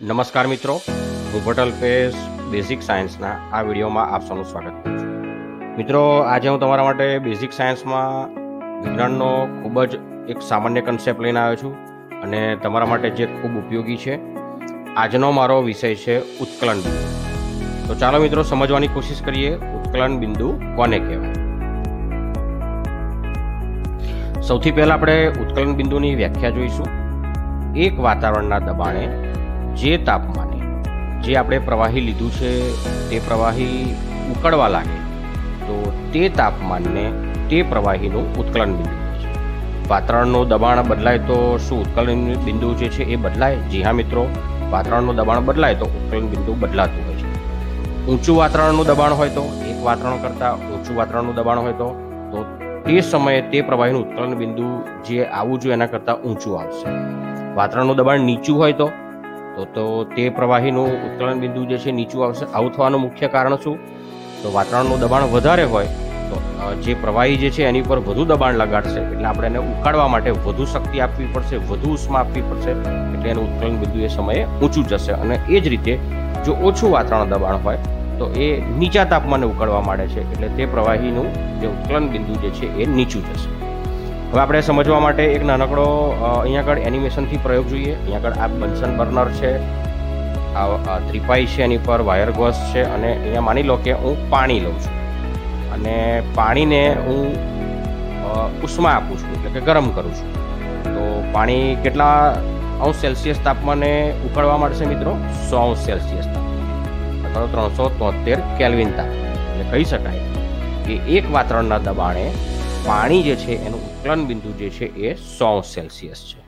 નમસ્કાર મિત્રો, હું ભટલ પેશ બેઝિક સાયન્સના આ વિડીયોમાં આપ સૌનું સ્વાગત કરું છું. મિત્રો, આજે હું તમારા માટે બેઝિક સાયન્સમાં વિજ્ઞાનનો ખૂબ જ એક સામાન્ય કન્સેપ્ટ લઈને આવ્યો છું અને તમારા માટે જે ખૂબ ઉપયોગી છે, આજનો મારો વિષય છે ઉત્કલન બિંદુ. તો ચાલો મિત્રો, સમજવાની કોશિશ કરીએ, ઉત્કલન બિંદુ કોને કહેવાય? સૌથી પહેલા આપણે ઉત્કલન બિંદુની વ્યાખ્યા જોઈશું. એક વાતાવરણના દબાણે જે તાપમાને જે આપણે પ્રવાહી લીધું છે, તે પ્રવાહી ઉકળવા લાગે, તો તે તાપમાનને તે પ્રવાહીનું ઉત્કલન બિંદુ છે. વાતાવરણનું દબાણ બદલાય તો શું ઉત્કલન બિંદુ જે છે એ બદલાય? જી હા, મિત્રો. વાતાવરણનું દબાણ બદલાય તો ઉત્કલન બિંદુ બદલાતું હોય છે. ઊંચું વાતાવરણનું દબાણ હોય તો એક વાતાવરણ કરતાં ઊંચું વાતાવરણનું દબાણ હોય તો તો તે સમયે તે પ્રવાહીનું ઉત્કલન બિંદુ જે આવવું જોઈએ એના કરતાં ઊંચું આવશે. વાતાવરણનું દબાણ નીચું હોય તો તો તો તે પ્રવાહીનું ઉત્કલન બિંદુ જે છે નીચું આવશે. આવું થવાનું મુખ્ય કારણ શું? તો વાતાવરણનું દબાણ વધારે હોય તો જે પ્રવાહી જે છે એની પર વધુ દબાણ લગાડશે. એટલે આપણે એને ઉકાળવા માટે વધુ શક્તિ આપવી પડશે, વધુ ઉષ્મા આપવી પડશે. એટલે એનું ઉત્કલન બિંદુ એ સમયે ઊંચું જશે. અને એ જ રીતે જો ઓછું વાતાવરણ દબાણ હોય, તો એ નીચા તાપમાને ઉકળવા માંડે છે. એટલે તે પ્રવાહીનું જે ઉત્કલન બિંદુ જે છે એ નીચું જશે. હવે આપણે સમજવા માટે એક નાનકડો અહીંયા આગળ એનિમેશનથી પ્રયોગ જોઈએ. અહીંયા આગળ આ બન્સન બર્નર છે, આ ત્રિપાઈ છે એની પર વાયર ગોસ છે અને અહીંયા માની લો કે હું પાણી લઉં છું. અને પાણીને હું ઉષ્મા આપું છું, એટલે કે ગરમ કરું છું. તો પાણી કેટલા અંશ સેલ્સિયસ તાપમાને ઉકળવા મળશે મિત્રો? સો અંશ સેલ્સિયસ તાપમાન. અથવા ત્રણસો તોતેર કેલ્વિન તાપમાન. એટલે કહી શકાય કે એક વાતાવરણના દબાણે પાણી જે છે એનું ઉત્કલન બિંદુ જે છે એ સો સેલ્સિયસ છે.